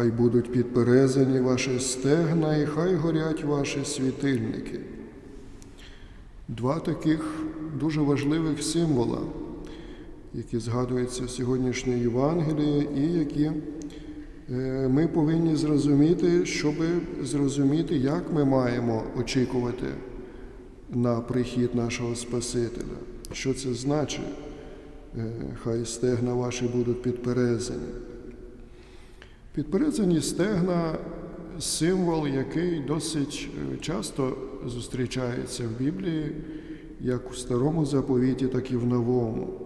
Хай будуть підперезані ваші стегна, і хай горять ваші світильники. Два таких дуже важливих символа, які згадуються в сьогоднішній Євангелії, і які е, ми повинні зрозуміти, щоб зрозуміти, як ми маємо очікувати на прихід нашого Спасителя. Що це значить? Е, Хай стегна ваші будуть підперезані. Підперезані стегна символ, який досить е, часто зустрічається в Біблії, як у старому заповіті, так і в новому.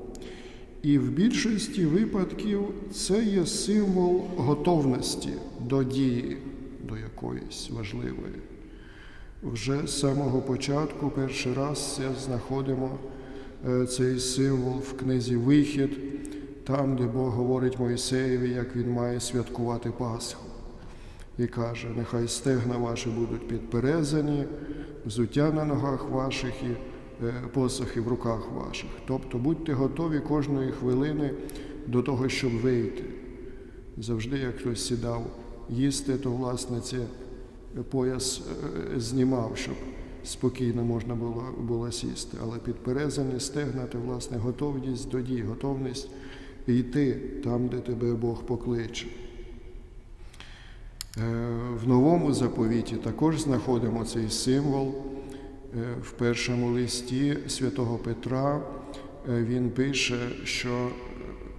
І в більшості випадків це є символ готовності до дії, до якоїсь важливої. Вже з самого початку перший раз знаходимо е, цей символ в книзі Вихід, там, де Бог говорить Мойсеєві, як він має святкувати Пасху. І каже, нехай стегна ваші будуть підперезані, взуття на ногах ваших і е, посохи в руках ваших. Тобто будьте готові кожної хвилини до того, щоб вийти. Завжди, як хтось сідав їсти, то власне це пояс е, знімав, щоб спокійно можна було, було сісти. Але підперезані стегна це власне готовність до дій, готовність йти там, де тебе Бог покличе. Е, В новому заповіті також знаходимо цей символ. Е, В першому листі святого Петра е, він пише, що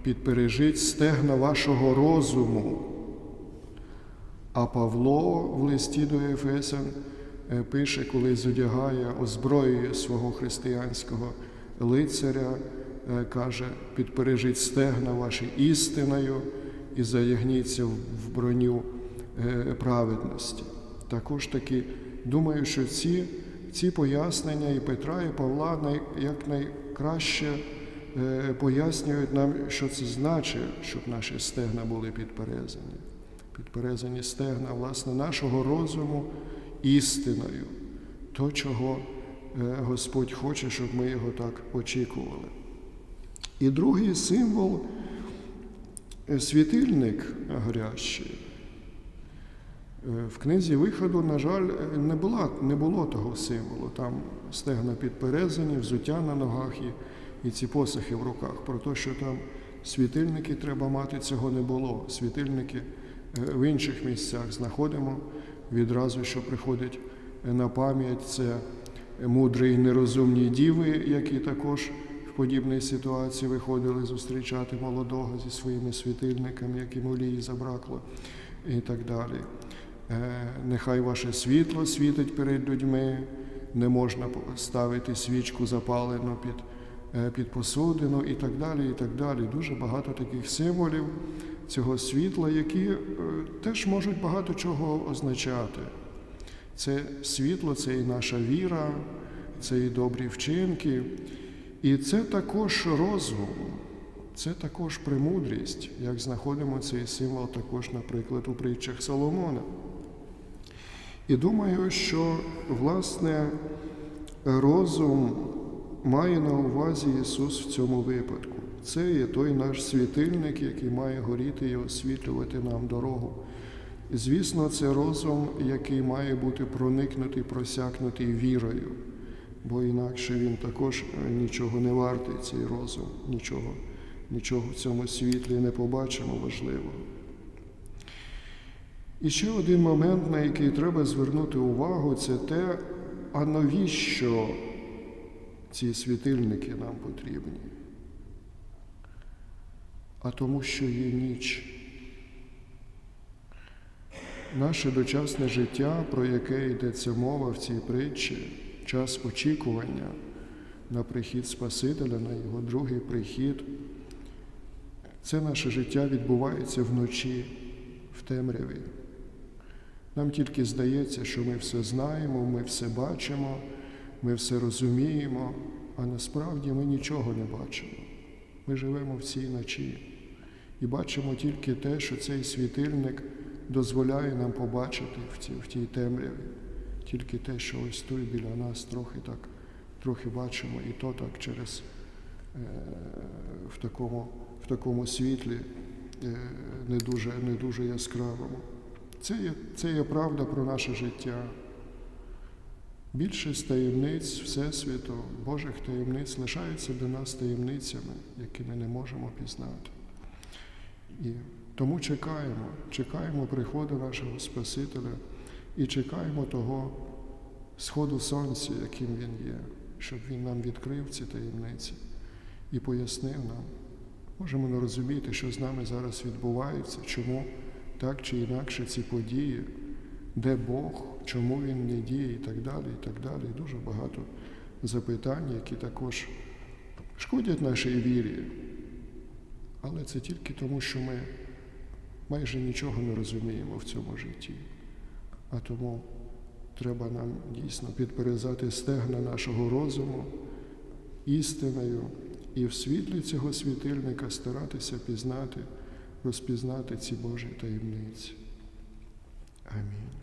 підпережіть стегна вашого розуму. А Павло в листі до Ефесян пише, коли зодягає, озброює свого християнського лицаря, каже, підпережіть стегна ваші істиною і заягніться в броню е, праведності. Також таки думаю, що ці, ці пояснення і Петра, і Павла най, як найкраще е, пояснюють нам, що це значить, щоб наші стегна були підперезані підперезані стегна власне нашого розуму істиною, то, чого е, Господь хоче, щоб ми його так очікували. І другий символ е, світильник горящий. Е, В книзі виходу, на жаль, е, не було, не було того символу. Там стегна підперезані, взуття на ногах і, і ці посохи в руках. Про те, що там світильники треба мати, цього не було. Світильники в інших місцях знаходимо відразу, що приходить на пам'ять це мудрі і нерозумні діви, які також подібній ситуації виходили зустрічати молодого зі своїми світильниками, яким олії забракло, і так далі. Е, Нехай ваше світло світить перед людьми, не можна ставити свічку запалену під, е, під посудину і так далі. і так далі. Дуже багато таких символів цього світла, які е, теж можуть багато чого означати. Це світло, це і наша віра, це і добрі вчинки, і це також розум, це також премудрість, як знаходимо цей символ також, наприклад, у притчах Соломона. І думаю, що власне розум має на увазі Ісус в цьому випадку. Це є той наш світильник, який має горіти і освітлювати нам дорогу. Звісно, це розум, який має бути проникнутий, просякнутий вірою, бо інакше він також нічого не вартий, цей розум, нічого, нічого в цьому світлі не побачимо важливого. І ще один момент, на який треба звернути увагу, це те, а навіщо ці світильники нам потрібні? А тому, що є ніч. Наше дочасне життя, про яке йдеться мова в цій притчі, час очікування на прихід Спасителя, на його другий прихід, це наше життя відбувається вночі, в темряві. Нам тільки здається, що ми все знаємо, ми все бачимо, ми все розуміємо, а насправді ми нічого не бачимо. Ми живемо в цій ночі і бачимо тільки те, що цей світильник дозволяє нам побачити в тій темряві, тільки те, що ось тут біля нас трохи так, трохи бачимо, і то так через е, в такому, в такому світлі е, не дуже, не дуже яскравому. Це є, це є правда про наше життя. Більшість таємниць Всесвіту, Божих таємниць лишаються для нас таємницями, які ми не можемо пізнати. І тому чекаємо, чекаємо приходу нашого Спасителя і чекаємо того сходу сонця, яким Він є, щоб Він нам відкрив ці таємниці і пояснив нам. Можемо не розуміти, що з нами зараз відбувається, чому так чи інакше ці події, де Бог, чому Він не діє і так далі, і так далі. Дуже багато запитань, які також шкодять нашій вірі. Але це тільки тому, що ми майже нічого не розуміємо в цьому житті. А тому треба нам дійсно підперезати стегна нашого розуму істиною і в світлі цього світильника старатися пізнати, розпізнати ці Божі таємниці. Амінь.